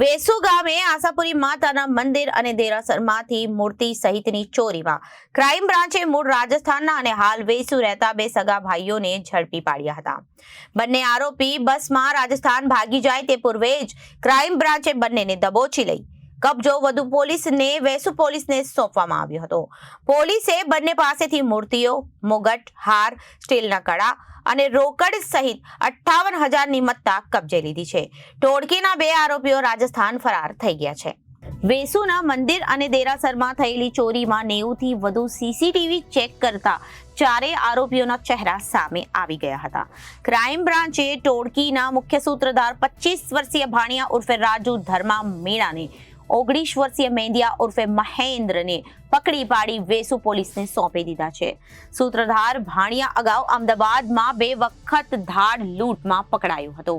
વેસુ ગામે આશાપુરી માતાના મંદિર અને દેરાસરમાંથી મૂર્તિ સહિતની ચોરીમાં ક્રાઇમ બ્રાન્ચે મૂળ રાજસ્થાનના અને હાલ વેસુ રહેતા બે સગા ભાઈઓને ઝડપી પાડ્યા હતા. બંને આરોપી બસમાં રાજસ્થાન ભાગી જાય તે પૂર્વે જ ક્રાઇમ બ્રાન્ચે બંનેને દબોચી લઈ કબજો વધુ પોલીસને, વેસુ પોલીસને સોંપવામાં આવ્યો હતો. પોલીસે બંને પાસેથી મૂર્તિઓ, મુગટ, હાર, સ્ટીલના કડા અને રોકડ સહિત અઠ્ઠાવન હજારની મત્તા કબજે લીધી છે. ટોળકીના બે આરોપીઓ રાજસ્થાન ફરાર થઈ ગયા છે. વેસુના મંદિર અને દેરાસરમાં થયેલી ચોરીમાં નેવુંથી વધુ સીસીટીવી ચેક કરતા ચારેય આરોપીઓના ચહેરા સામે આવી ગયા હતા. ક્રાઇમ બ્રાન્ચે ટોળકીના મુખ્ય સૂત્રધાર પચીસ વર્ષીય ભાણિયા ઉર્ફે રાજુ ધર્મા મીણાને ઓગણીસ વર્ષીય મેંદિયા ઉર્ફે મહેન્દ્રને પકડી પાડી વેસુ પોલીસને સોંપી દીધા છે. સૂત્રધાર ભાણિયા અગાઉ અમદાવાદમાં બે વખત ધાડ લૂંટમાં પકડાયો હતો.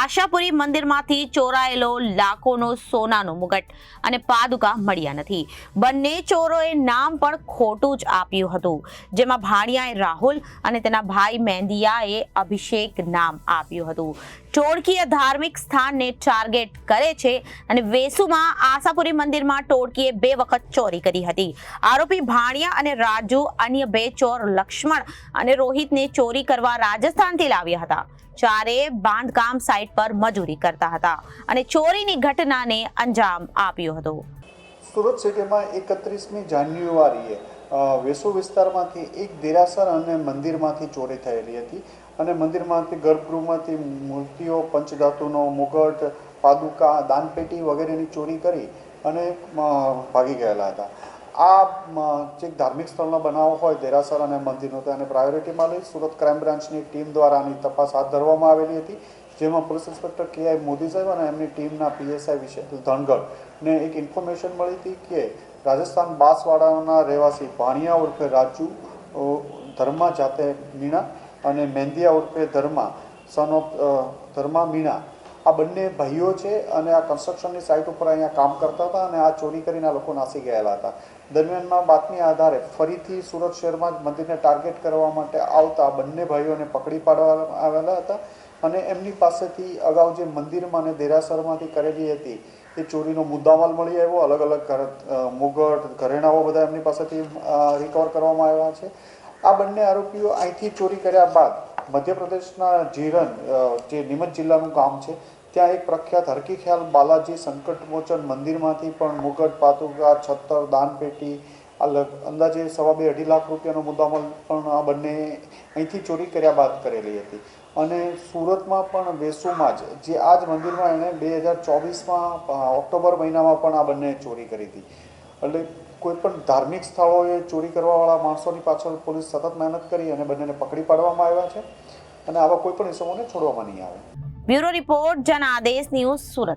આશાપુરી મંદિરમાંથી ચોરાયેલો લાખોનો સોનાનો મુગટ અને પાદુકા મળ્યા નથી. બંને ચોરોએ નામ પણ ખોટું જ આપ્યું હતું. જેમાં ભાણિયાએ રાહુલ અને તેના ભાઈ મહેંદિયાએ અભિષેક નામ આપ્યું હતું. ટોળકીએ ધાર્મિક સ્થાનને ટાર્ગેટ કરે છે અને વેસુમાં આશાપુરી મંદિરમાં ટોળકીએ બે વખત ચોરી કરી હતી. આરોપી ભાણિયા અને રાજુ અન્ય બે ચોર લક્ષ્મણ અને રોહિતને ચોરી કરવા રાજસ્થાનથી લાવ્યા હતા. ચારે બાંધકામ સાઇટ પર મજૂરી કરતા હતા અને ચોરીની ઘટનાને અંજામ આપ્યો હતો. સુરત સિટીમાં એકત્રીસમી જાન્યુઆરીએ વેસુ વિસ્તારમાંથી એક દેરાસર અને મંદિરમાંથી ચોરી થયેલી હતી અને મંદિરમાંથી ગર્ભગૃહમાંથી મૂર્તિઓ, પંચધાતુનો મુગટ, પાદુકા, દાનપેટી વગેરેની ચોરી કરી અને ભાગી ગયેલા હતા. આ જે ધાર્મિક સ્થળનો બનાવ હોય, દેરાસર અને મંદિરનો, તો એને પ્રાયોરિટીમાં લઈ સુરત ક્રાઇમ બ્રાન્ચની ટીમ દ્વારા આની તપાસ હાથ ધરવામાં આવેલી હતી, જેમાં પોલીસ ઇન્સ્પેક્ટર કે આઈ મોદી સાહેબ અને એમની ટીમના પીએસઆઈ વિશે ધનગઢને એક ઇન્ફોર્મેશન મળી હતી કે રાજસ્થાન બાંસવાડાના રહેવાસી ભાણિયા ઉર્ફે રાજુ ધર્મા જાતે મીણા અને મેંદિયા ઉર્ફે ધર્મા સન ઓફ ધર્મા મીણા આ બંને ભાઈઓ છે અને આ કન્સ્ટ્રક્શનની સાઇટ ઉપર અહીંયા કામ કરતા હતા અને આ ચોરી કરીને આ લોકો નાસી ગયેલા હતા. દરમિયાનમાં બાતમી આધારે ફરીથી સુરત શહેરમાં જ મંદિરને ટાર્ગેટ કરવા માટે આવતા બંને ભાઈઓને પકડી પાડવામાં આવેલા હતા અને એમની પાસેથી અગાઉ જે મંદિરમાં અને દેરાસરમાંથી કરેલી હતી, એ ચોરીનો મુદ્દામાલ મળી આવ્યો. અલગ અલગ ઘર મુગટ, ઘરેણાઓ બધા એમની પાસેથી રિકવર કરવામાં આવ્યા છે. આ બંને આરોપીઓ અહીંથી ચોરી કર્યા બાદ મધ્યપ્રદેશના જીરન જે નીમચ જિલ્લાનું ગામ છે, ત્યાં એક પ્રખ્યાત હરકી ખ્યાલ બાલાજી સંકટમોચન મંદિરમાંથી પણ મુગટ, પાતુકા, છત્તર, દાનપેટી અંદાજે સવા બે અઢી લાખ રૂપિયાનો મુદ્દામાલ પણ આ બંને અહીંથી ચોરી કર્યા બાદ કરેલી હતી. અને સુરતમાં પણ વેસુમાં જ, જે આ જ મંદિરમાં એણે બે હજાર ચોવીસમાં ઓક્ટોબર મહિનામાં પણ આ બંને ચોરી કરી હતી. એટલે કોઈ પણ ધાર્મિક સ્થળોએ ચોરી કરવાવાળા માણસોની પાછળ પોલીસ સતત મહેનત કરી અને બંનેને પકડી પાડવામાં આવ્યા છે. અને આવા કોઈ પણ ઇસમોને છોડવામાં નહીં આવે. Bureau report Janadesh news Surat.